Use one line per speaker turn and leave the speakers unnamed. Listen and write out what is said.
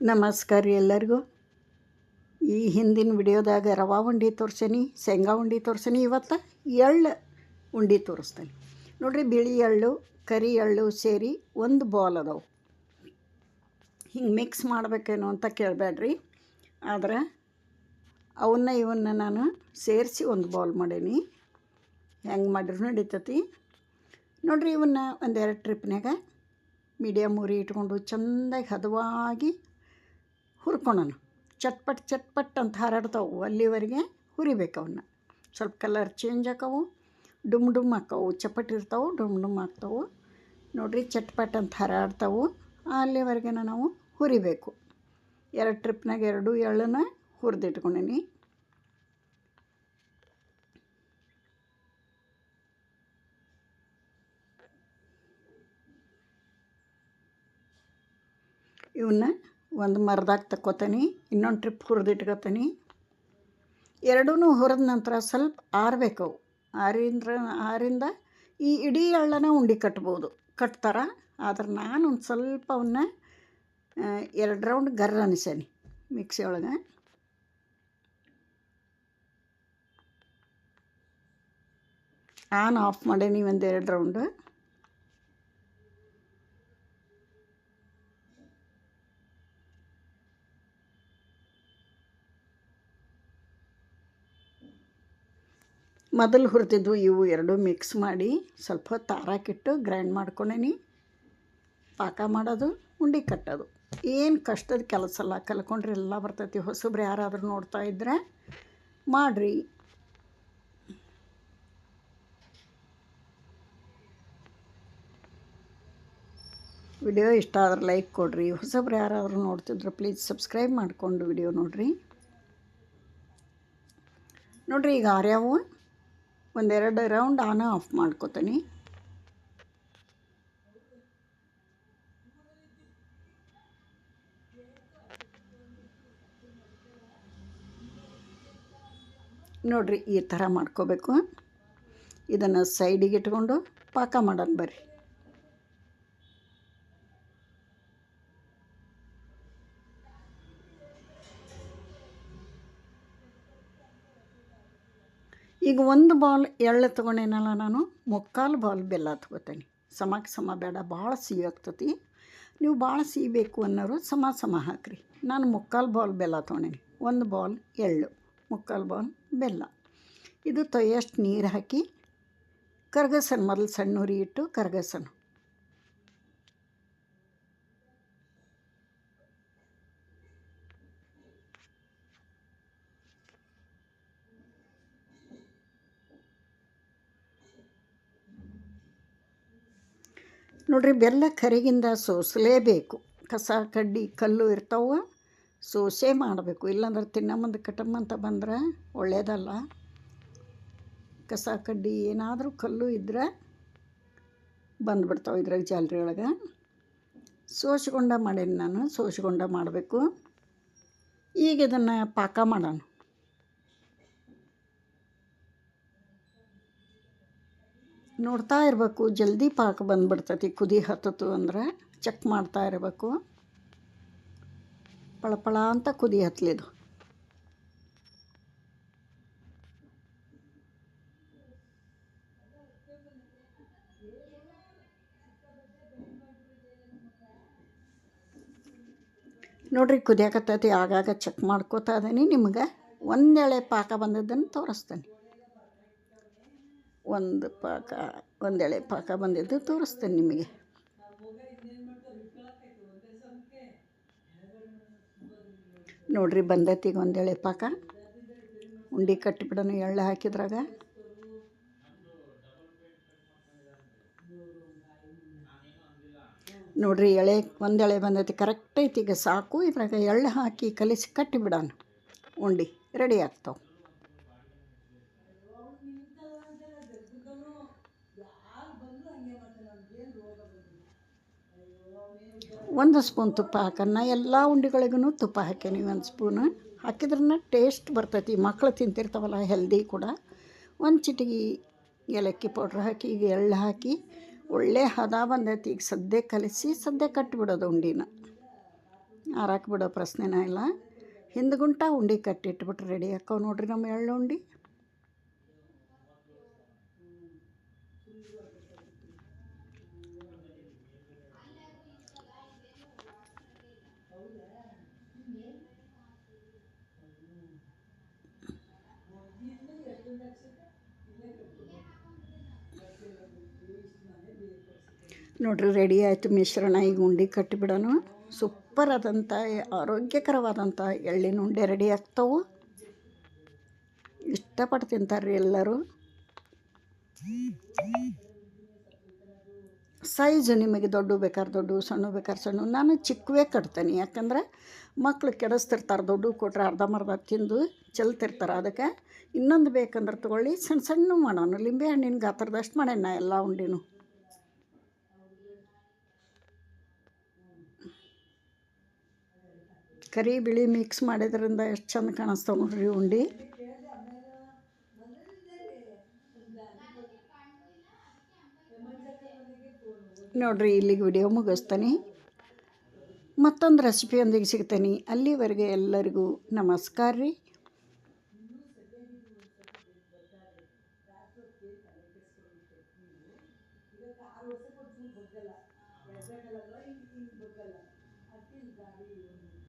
ನಮಸ್ಕಾರ ಎಲ್ಲರಿಗೂ. ಈ ಹಿಂದಿನ ವಿಡಿಯೋದಾಗ ರವಾ ಉಂಡೆ ತೋರ್ಸೇನಿ, ಶೇಂಗಾ ಉಂಡೆ ತೋರ್ಸೇನಿ, ಇವತ್ತು ಎಳ್ಳು ಉಂಡೆ ತೋರಿಸ್ತೇನೆ. ನೋಡಿರಿ ಬಿಳಿ ಎಳ್ಳು, ಕರಿ ಎಳ್ಳು ಸೇರಿ ಒಂದು ಬಾಲ್ ಅದಾವು. ಹಿಂಗೆ ಮಿಕ್ಸ್ ಮಾಡಬೇಕೇನೋ ಅಂತ ಕೇಳಬೇಡ್ರಿ ಆದ್ರೆ ಅವನ್ನ ಇವನ್ನ ನಾನು ಸೇರಿಸಿ ಒಂದು ಬಾಲ್ ಮಾಡೇನಿ. ಹೆಂಗೆ ಮಾಡಿದ್ರು ನಡೀತತಿ. ನೋಡಿರಿ ಇವನ್ನ ಒಂದೆರಡು ಟ್ರಿಪ್ನಾಗ ಮೀಡಿಯಮ್ ಉರಿ ಇಟ್ಕೊಂಡು ಚೆಂದಾಗಿ ಹದವಾಗಿ ಹುರ್ಕೊಳೋಣ ಚಟ್ಪಟ್ ಚಟ್ಪಟ್ ಅಂತ ಹಾರಾಡ್ತಾವು. ಅಲ್ಲಿವರೆಗೆ ಹುರಿಬೇಕು ಅವನ್ನ. ಸ್ವಲ್ಪ ಕಲರ್ ಚೇಂಜ್ ಆಕವು ಡುಮ್ ಡುಮ್ ಆಕವು ಚಪ್ಪಟ್ ಇರ್ತಾವೆ, ಡುಮ್ ಡುಮ್ ಆಗ್ತಾವೆ ನೋಡ್ರಿ, ಚಟ್ಪಟ್ ಅಂತ ಹಾರಾಡ್ತಾವು. ಅಲ್ಲಿವರೆಗೆ ನಾವು ಹುರಿಬೇಕು. ಎರಡು ಟ್ರಿಪ್ನಾಗ ಎರಡು ಎಳ್ಳನ್ನ ಹುರಿದಿಟ್ಕೊಂಡೀನಿ. ಇವನ್ನ ಒಂದು ಮರದಾಗ ತಕ್ಕೋತೀನಿ, ಇನ್ನೊಂದು ಟ್ರಿಪ್ ಹುರಿದಿಟ್ಕೊತೀನಿ. ಎರಡೂ ಹುರಿದ ನಂತರ ಸ್ವಲ್ಪ ಆರಬೇಕು. ಆರಿಂದ ಆರಿಂದ ಈ ಇಡೀ ಎಳ್ಳನ ಉಂಡೆ ಕಟ್ಬೋದು. ಕಟ್ತಾರ, ಆದ್ರೆ ನಾನು ಒಂದು ಸ್ವಲ್ಪ ಅವನ್ನ ಎರಡು ರೌಂಡ್ ಗರ್ರ ಅನಿಸೇನಿ ಮಿಕ್ಸಿ ಒಳಗೆ. ಆನ್, ಆಫ್ ಮಾಡೇನಿ ಒಂದು ಎರಡು ರೌಂಡ್ ಮೊದಲು ಹುರಿದಿದ್ದು ಇವು ಎರಡೂ ಮಿಕ್ಸ್ ಮಾಡಿ ಸ್ವಲ್ಪ ತಾರಾಕಿಟ್ಟು ಗ್ರೈಂಡ್ ಮಾಡ್ಕೊಂಡೇನಿ. ಪಾಕ ಮಾಡೋದು, ಉಂಡೆ ಕಟ್ಟೋದು. ಏನು ಕಷ್ಟದ ಕೆಲಸ ಅಲ್ಲ, ಕಲ್ಕೊಂಡ್ರೆ ಎಲ್ಲ ಬರ್ತೈತಿ. ಹೊಸಬ್ರು ಯಾರಾದರೂ ನೋಡ್ತಾ ಇದ್ದರೆ ಮಾಡಿರಿ. ವಿಡಿಯೋ ಇಷ್ಟ ಆದ್ರೆ ಲೈಕ್ ಕೊಡಿರಿ. ಹೊಸಬ್ರು ಯಾರಾದರೂ ನೋಡ್ತಿದ್ರು ಪ್ಲೀಸ್ ಸಬ್ಸ್ಕ್ರೈಬ್ ಮಾಡಿಕೊಂಡು ವಿಡಿಯೋ ನೋಡಿರಿ. ನೋಡಿರಿ ಈಗ ಆರ್ಯಾವು. ಒಂದೆರಡು ರೌಂಡ್ ಆನ್ ಆಫ್ ಮಾಡ್ಕೋತೀನಿ. ನೋಡಿರಿ ಈ ಥರ ಮಾಡ್ಕೋಬೇಕು. ಇದನ್ನು ಸೈಡಿಗೆ ಇಟ್ಕೊಂಡು ಪಾಕ ಮಾಡೋಣ ಬರ್ರಿ. ಈಗ ಒಂದು ಬಾಲ್ ಎಳ್ಳು ತೊಗೊಂಡೇನಲ್ಲ ನಾನು? ಮುಕ್ಕಾಲು ಬಾಲ್ ಬೆಲ್ಲ ತೊಗೋತೇನೆ. ಸಮಕ್ಕೆ ಸಮ ಬೇಡ, ಭಾಳ ಸಿಹಿ ಆಗ್ತತಿ. ನೀವು ಭಾಳ ಸಿಹಿ ಬೇಕು ಅನ್ನೋರು ಸಮ ಸಮ ಹಾಕಿರಿ. ನಾನು ಮುಕ್ಕಾಲು ಬಾಲ್ ಬೆಲ್ಲ ತೊಗೊಂಡೇನಿ. ಒಂದು ಬಾಲ್ ಎಳ್ಳು, ಮುಕ್ಕಾಲು ಬಾಲ್ ಬೆಲ್ಲ. ಇದು ತೊಯ್ಯಷ್ಟು ನೀರು ಹಾಕಿ? ಕರ್ಗಸನ್, ಮೊದಲು ಸಣ್ಣ ಉರಿ ಇಟ್ಟು ಕರ್ಗಸನ್. ನೋಡ್ರಿ, ಬೆಲ್ಲ ಕರಿಗಿಂದ ಸೋಸಲೇಬೇಕು. ಕಸ, ಕಡ್ಡಿ, ಕಲ್ಲು ಇರ್ತಾವ, ಸೋಸೆ ಮಾಡಬೇಕು. ಇಲ್ಲಾಂದ್ರೆ ತಿನ್ನೋ ಮುಂದೆ ಕಟಮ್ಮಂತ ಬಂದ್ರೆ ಒಳ್ಳೆಯದಲ್ಲ ಕಸ, ಕಡ್ಡಿ ಏನಾದರೂ ಕಲ್ಲು ಇದ್ದರೆ ಬಂದುಬಿಡ್ತಾವೆ ಇದ್ರಾಗ ಜಾಲ್ರಿ ಒಳಗೆ. ಸೋಸ್ಕೊಂಡ ಮಾಡೀನಿ ನಾನು, ಸೋಸ್ಕೊಂಡ ಮಾಡಬೇಕು. ಈಗ ಇದನ್ನು ಪಾಕ ಮಾಡೋಣ. ನೋಡ್ತಾ ಇರಬೇಕು. ಜಲ್ದಿ ಪಾಕ ಬಂದ್ಬಿಡ್ತೈತಿ. ಕುದಿ ಹತ್ತಿತು ಅಂದ್ರೆ ಚೆಕ್ ಮಾಡ್ತಾ ಇರಬೇಕು. ಪಳಪಳ ಅಂತ ಕುದಿ ಹತ್ತಲಿದು ನೋಡ್ರಿ, ಕುದಿಯಾಕತ್ತೈತಿ. ಆಗಾಗ ಚೆಕ್ ಮಾಡ್ಕೋತಾ ಇದೀನಿ. ನಿಮ್ಗೆ ಒಂದೆಳೆ ಪಾಕ ಬಂದಿದ್ದನ್ನು ತೋರಿಸ್ತೇನೆ. ಒಂದು ಪಾಕ, ಒಂದೆಳೆ ಪಾಕ ಬಂದಿದ್ದು ತೋರಿಸ್ತೇನೆ ನಿಮಗೆ. ನೋಡ್ರಿ ಬಂದೈತಿ ಈಗ ಒಂದೆಳೆ ಪಾಕ. ಉಂಡೆ ಕಟ್ಟಿಬಿಡೋಣ ಎಳ್ಳು ಹಾಕಿದ್ರಾಗ. ನೋಡ್ರಿ, ಎಳೆ, ಒಂದೆಳೆ ಬಂದೈತಿ. ಕರೆಕ್ಟ್ ಐತಿ, ಈಗ ಸಾಕು. ಇದ್ರಾಗ ಎಳ್ಳು ಹಾಕಿ ಕಲಿಸಿ ಕಟ್ಟಿಬಿಡೋಣ. ಉಂಡೆ, ರೆಡಿ ಆಗ್ತಾವೆ. ಒಂದು ಸ್ಪೂನ್ ತುಪ್ಪ ಹಾಕೋಣ ಎಲ್ಲ ಉಂಡೆಗಳಿಗೂ ತುಪ್ಪ ಹಾಕೀನಿ ಒಂದು ಸ್ಪೂನು ಹಾಕಿದ್ರನ್ನ ಟೇಸ್ಟ್ ಬರ್ತೈತಿ. ಮಕ್ಕಳು ತಿಂತಿರ್ತಾವಲ್ಲ ಹೆಲ್ದಿ ಕೂಡ. ಒಂದು ಚಿಟಿಗೆ ಏಲಕ್ಕಿ ಪೌಡ್ರ್ ಹಾಕಿ, ಈಗ ಎಳ್ಳು ಹಾಕಿ, ಒಳ್ಳೆ ಹದ ಬಂದೈತಿ. ಈಗ ಸದ್ಯ ಕಲಿಸಿ ಸದ್ಯ ಕಟ್ಟಿಬಿಡೋದು ಉಂಡಿನ. ಆರಾಕ್ ಬಿಡೋ ಪ್ರಶ್ನೆನೇ ಇಲ್ಲ. ಹಿಂದ್ಗುಂಟ ಉಂಡೆ ಕಟ್ಟಿಟ್ಬಿಟ್ರೆ ರೆಡಿ ಹಾಕೋ ನೋಡ್ರಿ ನಮ್ಮ ಎಳ್ಳು ಉಂಡೆ. ನೋಡ್ರಿ ರೆಡಿ ಆಯಿತು. ಮಿಶ್ರಣ ಈಗ ಉಂಡೆ ಕಟ್ಟಿಬಿಡೋಣ ಸೂಪರ್ ಆದಂಥ ಆರೋಗ್ಯಕರವಾದಂಥ ಎಳ್ಳಿನ ಉಂಡೆ ರೆಡಿ ಆಗ್ತಾವೆ. ಇಷ್ಟಪಟ್ಟು ತಿಂತಾರೆ ರೀ ಎಲ್ಲರೂ. ಸೈಜು ನಿಮಗೆ ದೊಡ್ಡ ಬೇಕಾದ್ರೆ ದೊಡ್ಡ, ಸಣ್ಣ ಬೇಕಾದ್ರೆ ಸಣ್ಣ, ನಾನು ಚಿಕ್ಕವೇ ಕಟ್ತೇನೆ. ಯಾಕಂದ್ರೆ ಮಕ್ಳು ಕೆಡಿಸ್ತಿರ್ತಾರೆ, ದೊಡ್ಡ ಕೊಟ್ರೆ ಅರ್ಧಂಬರ್ಧ ತಿಂದು ಚೆಲ್ತಿರ್ತಾರೆ ಅದಕ್ಕೆ. ಇನ್ನೊಂದು ಬೇಕಂದ್ರೆ ತೊಗೊಳ್ಳಿ. ಸಣ್ಣ ಸಣ್ಣ ಮಾಡೋಣ. ಲಿಂಬೆ ಹಣ್ಣಿನ ಗಾತ್ರದಷ್ಟು ಮಾಡೋಣ, ಎಲ್ಲ ಉಂಡಿನೂ. ಕರಿ ಬಿಳಿ ಮಿಕ್ಸ್ ಮಾಡಿದ್ರಿಂದ ಎಷ್ಟು ಚಂದ ಕಾಣಿಸ್ತಾವೆ ನೋಡ್ರಿ ಉಂಡೆ. ನೋಡ್ರಿ ಇಲ್ಲಿಗೆ ವಿಡಿಯೋ ಮುಗಿಸ್ತಾನೆ. ಮತ್ತೊಂದು ರೆಸಿಪಿಯೊಂದಿಗೆ ಸಿಗ್ತೇನೆ. ಅಲ್ಲಿವರೆಗೆ ಎಲ್ಲರಿಗೂ ನಮಸ್ಕಾರ ರೀ.